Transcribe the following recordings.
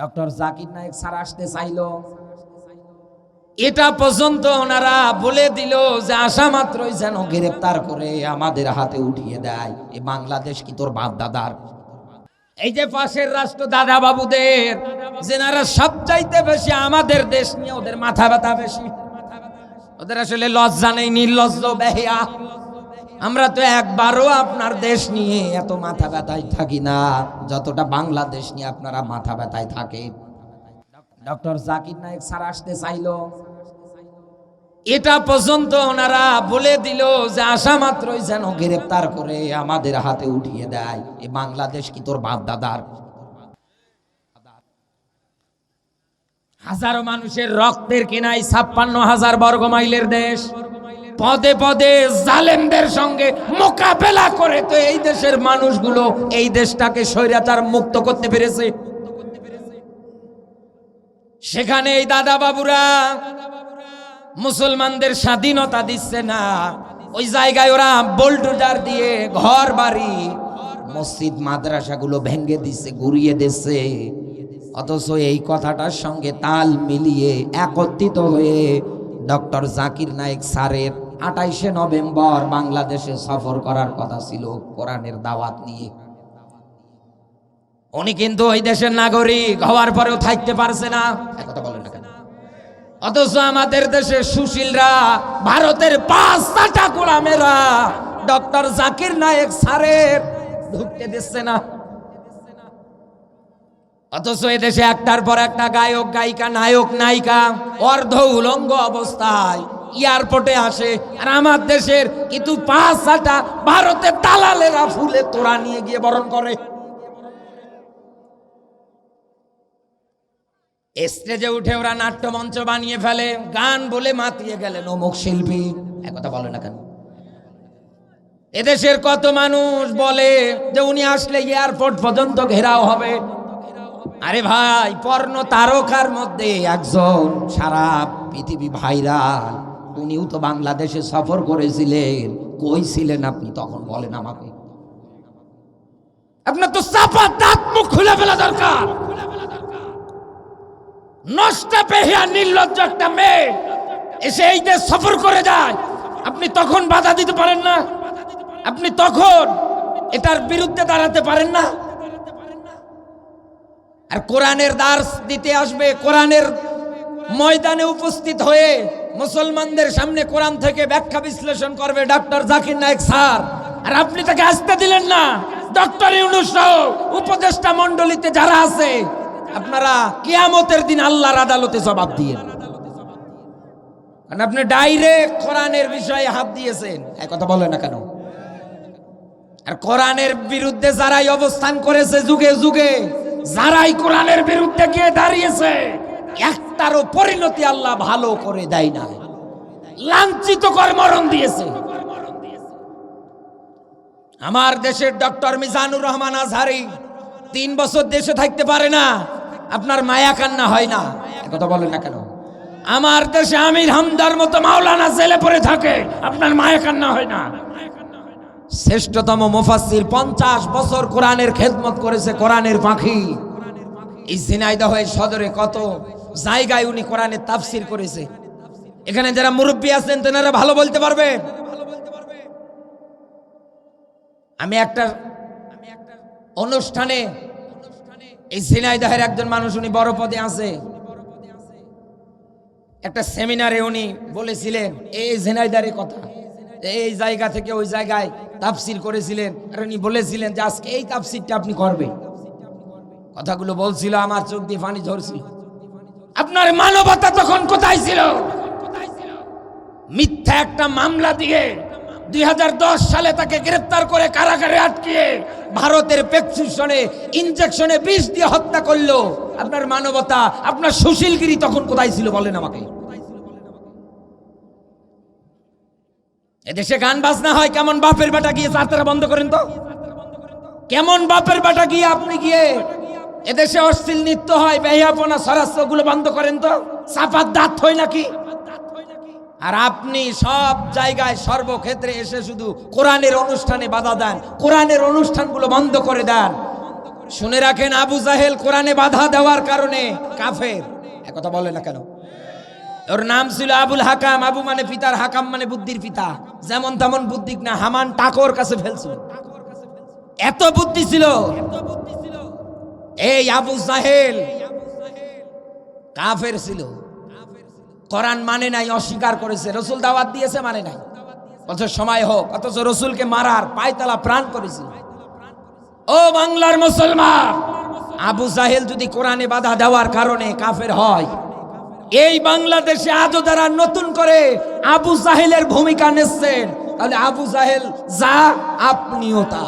Doctor Zakir Naik sir আসতে চাইলো। এটা পর্যন্ত ওনারা বলে দিল যে আসা মাত্রই যেন গ্রেপ্তার করে আমাদের হাতে উঠিয়ে দেয়। এ বাংলাদেশ কি তোর বাপ দাদার? এই যে পাশের রাষ্ট্র দাদা বাবুদের, যেনারা সবচাইতে বেশি আমাদের দেশ নিয়ে ওদের মাথা ব্যথা বেশি। ওদের আসলে লজ্জা নেই, নির্লজ্জ বেহিয়া। আমরা তো একবারও আপনার দেশ নিয়ে এত মাথা ব্যথায় থাকি না। যতটা বাংলাদেশ নিয়ে আপনারা মাথা ব্যথায় থাকে। ডক্টর জাকির নায়েক স্যার আসতে চাইলো। এটা পর্যন্ত ওনারা বলে দিল যে আসা মাত্রই যেন গ্রেপ্তার করে আমাদের হাতে উঠিয়ে দেয়। এ বাংলাদেশ কি তোর বাপ দাদার হাজারো মানুষের রক্তের কেনাই ছাপ্পান্ন হাজার বর্গ মাইলের দেশ। পদে পদে জালেমদের সঙ্গে মোকাবেলা করে তো এই দেশের মানুষগুলো এই দেশটাকে স্বৈরাচার মুক্ত করতে পেরেছে। সেখানে এই দাদা বাবুরা মুসলমানদের স্বাধীনতা দিচ্ছে না। ওই জায়গায় ওরা বোল্ডোজার দিয়ে ঘর বাড়ি, মসজিদ, মাদ্রাসাগুলো ভেঙ্গে দিচ্ছে ঘুরিয়ে দিচ্ছে অথচ এই কথাটার সঙ্গে তাল মিলিয়ে একত্রিত হয়ে ডক্টর জাকির নায়েক স্যারের আঠাইশে নভেম্বর বাংলাদেশে সফর করার কথা ছিল কোরআনের দাওয়াত নিয়ে। উনি কিন্তু ওই দেশের নাগরিক হওয়ার পরেও থাকতে পারছে না। বলেন না অথচ আমাদের দেশে সুশীলরা, ভারতের পাঁচটা গোলামেরা ডক্টর জাকির নায়েক স্যারের ঢুকতে দিচ্ছে না। অথচ দেশে একটার পর একটা গায়ক, গায়িকা, নায়ক, নায়িকা, অর্ধ উলঙ্গ অবস্থায় এয়ারপোর্টে আসে, আর আমার দেশের কিন্তু পাঁচটা ভারতের দালালেরা ফুলে তোরা নিয়ে গিয়ে বরণ করে। স্টেজে উঠে ওরা নাট্যমঞ্চ বানিয়ে ফেলে, গান বলে মাতিয়ে গেলেন অমুক শিল্পী। একথা বলে না কেন? এদেশের কত মানুষ বলে যে উনি আসলে এয়ারপোর্ট পর্যন্ত ঘেরাও হবে। আরে ভাই, পর্ণ তারকার মধ্যে একজন সারা পৃথিবী ভাইরাল। উনিও তো বাংলাদেশে সফর করেছিলেন। কই ছিলেন আপনি, তখন বলেন আমাকে। আপনার তো চাপা দাঁত, মুখ খুলে ফেলা দরকার। নষ্ট পেহিয়া নির্লজ্জ একটা মেয়ে এসে এই দেশ সফর করে যায়। আপনি তখন বাধা দিতে পারেন না। আপনি তখন এটার বিরুদ্ধে দাঁড়াতে পারেন না। আর কোরআনের দার্স দিতে আসবে, কোরআনের ময়দানে উপস্থিত হয়ে মুসলমানদের সামনে কোরআন থেকে ব্যাখ্যা বিশ্লেষণ করবে ডক্টর জাকির নায়েক স্যার। আর আপনি তাকে আসতে দিলেন না। ডক্টর ইউনুস উপদেষ্টা মণ্ডলীতে যারা আছে, আপনারা কিয়ামতের দিন আল্লাহর আদালতে জবাব দিয়ে আপনি ডাইরেক্ট কোরআনের বিষয়ে হাত দিয়েছেন। এক কথা বলে না কেন? আর কোরআনের বিরুদ্ধে যারাই অবস্থান করেছে, যুগে যুগে যারাই কোরআনের বিরুদ্ধে গিয়ে দাঁড়িয়েছে একটারও পরিণতি আল্লাহ ভালো করে দেয় না লাঞ্ছিত করে মরণ দিয়েছে। আমার দেশের ডক্টর মিজানুর রহমান আজহারি তিন বছর দেশে থাকতে পারে না, আপনার মায়া কান্না হয় না। কথা বলেন না কেন? আমার দেশে আমির হামদার মতো মাওলানা জেলে পড়ে থাকে, আপনার মায়া কান্না হয় না। শ্রেষ্ঠতম মুফাসসির পঞ্চাশ বছর কোরআনের খেদমত করেছে কোরআনের পাখি। এই হয়ে সদরে কত জায়গায় উনি কোরআনে তাফসির করেছে। এখানে যারা মুরব্বী আছেন, তেনারা ভালো বলতে পারবে? আমি একটা অনুষ্ঠানে, এই ঝিনাইদহের একজন মানুষ উনি বড় পদে আছে। একটা সেমিনারে উনি বলেছিলেন, এই ঝিনাইদারের কথা, এই জায়গা থেকে ওই জায়গায় তাফসির করেছিলেন। আর উনি বলেছিলেন যে, আজকে এই তাফসিরটা আপনি করবে কথাগুলো বলছিল, আমার চোখ দিয়ে পানি ঝরছিল। আপনার মানবতা তখন কোথায় ছিল? মিথ্যা একটা মামলা দিয়ে দুই হাজার দশ সালে তাকে গ্রেফতার করে কারাগারে আটকিয়ে ভারতের প্রেসক্রিপশনে, ইনজেকশনে বিষ দিয়ে হত্যা করল। আপনার মানবতা, আপনার সুশীলগিরি তখন কোথায় ছিল বলেন আমাকে? এদেশে গান বাজনা হয়, কেমন বাপের বেটা গিয়ে যাত্রা বন্ধ করেন তো? কেমন বাপের বেটা গিয়ে আপনি গিয়ে এদেশে অশ্লীল নৃত্য হয়, বেহিয়াপনা সরাস্যগুলো বন্ধ করেন তো? চাপার দাঁত হয় নাকি? আর আপনি সব জায়গায় সর্বক্ষেত্রে এসে শুধু কোরআনের অনুষ্ঠানে বাধা দেন, কোরআনের অনুষ্ঠানগুলো বন্ধ করে দেন। শুনে রাখেন, আবু জাহেল কোরআনে বাধা দেওয়ার কারণে কাফের। কথা বলে না কেন? ওর নাম ছিল আবুল হাকাম, আবু মানে পিতার, হাকাম মানে বুদ্ধির পিতা। যেমন তেমন বুদ্ধি না, হামান টাকর কাছে ফেলছিল। এত বুদ্ধি ছিল। এই আবু জাহেল কাফের ছিল। কোরআন মানে নাই, অস্বীকার করেছে। রসুল দাওয়াত দিয়েছে মানে নাই। বলছে সময় হোক, অথচ রসুলকে মারার পায়তালা প্রাণ করেছিল। ও বাংলার মুসলমান, আবু জাহেল যদি কোরআনে বাধা দেওয়ার কারণে কাফের হয়, এই বাংলাদেশে আজও যারা নতুন করে আবু জাহেলের ভূমিকা নিচ্ছেন, তাহলে আবু জাহেল যা, আপনিও তা।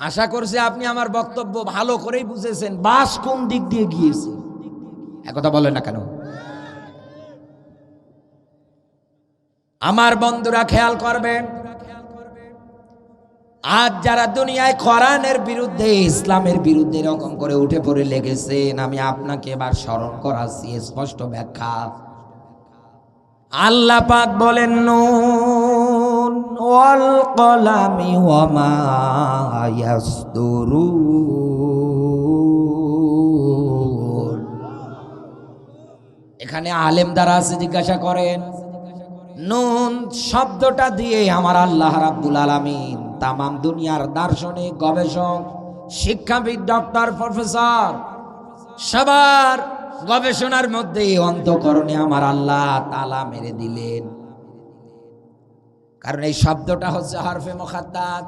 আশা করছি আপনি আমার বক্তব্য ভালো করেই বুঝেছেন। বাস কোন দিক দিয়ে গিয়েছে? একথা বলেন না কেন? আমার বন্ধুরা খেয়াল করবেন, আজ যারা দুনিয়ায় কোরআনের বিরুদ্ধে, ইসলামের বিরুদ্ধে এরকম করে উঠে পড়ে লেগেছেন, আমি আপনাকে এবার স্মরণ করাচ্ছি স্পষ্ট ব্যাখ্যা। আল্লাহ পাক বলেন নুন কলামি ওয়ামা ইয়াসদুরুন এখানে আলেম দ্বারা আছে, জিজ্ঞাসা করেন, নুন শব্দটা দিয়ে আমার আল্লাহ রাব্বুল আলামিন তামাম দুনিয়ার দার্শনিক, গবেষক, শিক্ষাবিদ, ডক্টর, প্রফেসর সবার গবেষণার মধ্যে অন্তকরণে আমার আল্লাহ তালা মেরে দিলেন। কারণ এই শব্দটা হচ্ছে হরফে মোখাদ্দাত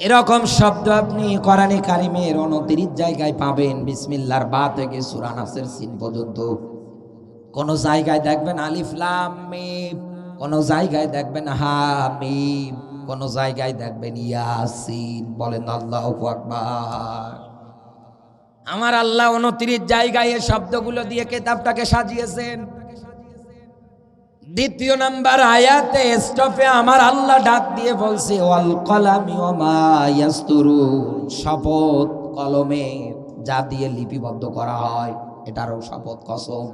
এরকম শব্দ আপনি কোরআনে কারিমের অনতিরিচ জায়গায় পাবেন। বিসমিল্লার বা থেকে সুরানাসের সিন পর্যন্ত। কোন জায়গায় দেখবেন আলিফ, লাম, মিম। কোন জায়গায় দেখবেন হা, মিম। কোন জায়গায় দেখবেন ইয়াসিন। বলেন আল্লাহু আকবার। আমার আল্লাহ উনত্রিশ জায়গায় এই শব্দগুলো দিয়ে কেতাবটাকে সাজিয়েছেন। দ্বিতীয় নাম্বার আয়াতে স্টপে আমার আল্লাহ ডাক দিয়ে বলছে, ওয়াল কলামি ওমা ইয়াসতুরুন শপথ কলমে যা দিয়ে লিপিবদ্ধ করা হয়, এটারও শপথ কসম।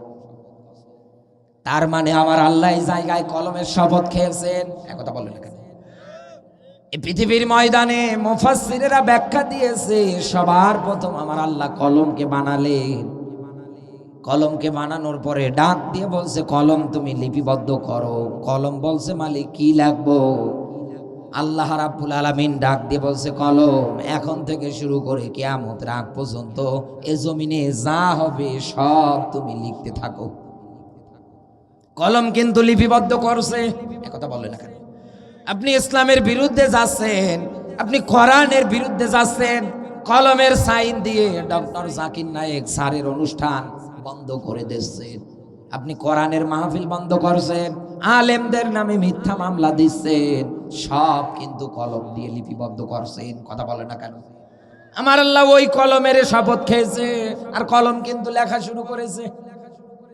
তার মানে আমার আল্লাহ জায়গায় কলমের শপথ খেয়েছেন। একথা বলেন না পৃথিবীর ময়দানে মুফাসসিরেরা ব্যাখ্যা দিয়েছে, সবার প্রথম আমার আল্লাহ কলমকে বানালেন। কলমকে বানানোর পরে ডাক দিয়ে বলছে, কলম তুমি লিপিবদ্ধ করো। কলম বলছে, মালিক, কি লাগবো? আল্লাহ রাব্বুল আলামিন ডাক দিয়ে বলছে, কলম এখন থেকে শুরু করে কেয়ামত রাগ পর্যন্ত এ জমিনে যা হবে সব তুমি লিখতে থাকো। কলম কিন্তু লিপিবদ্ধ করছে। একথা বলে না কেন? আপনি ইসলামের বিরুদ্ধে যাচ্ছেন, আপনি কোরআনের বিরুদ্ধে যাচ্ছেন, কলমের সাইন দিয়ে ডক্টর জাকির নায়েক স্যারের অনুষ্ঠান বন্ধ করে দিচ্ছে। আপনি কোরআনের মাহফিল বন্ধ করছেন, আলেমদের নামে মিথ্যা মামলা দিচ্ছেন, সব কিন্তু কলম দিয়ে লিপিবদ্ধ করছেন। কথা বলে না কেন? আমার আল্লাহ ওই কলমের শপথ খেয়েছে, আর কলম কিন্তু লেখা শুরু করেছে।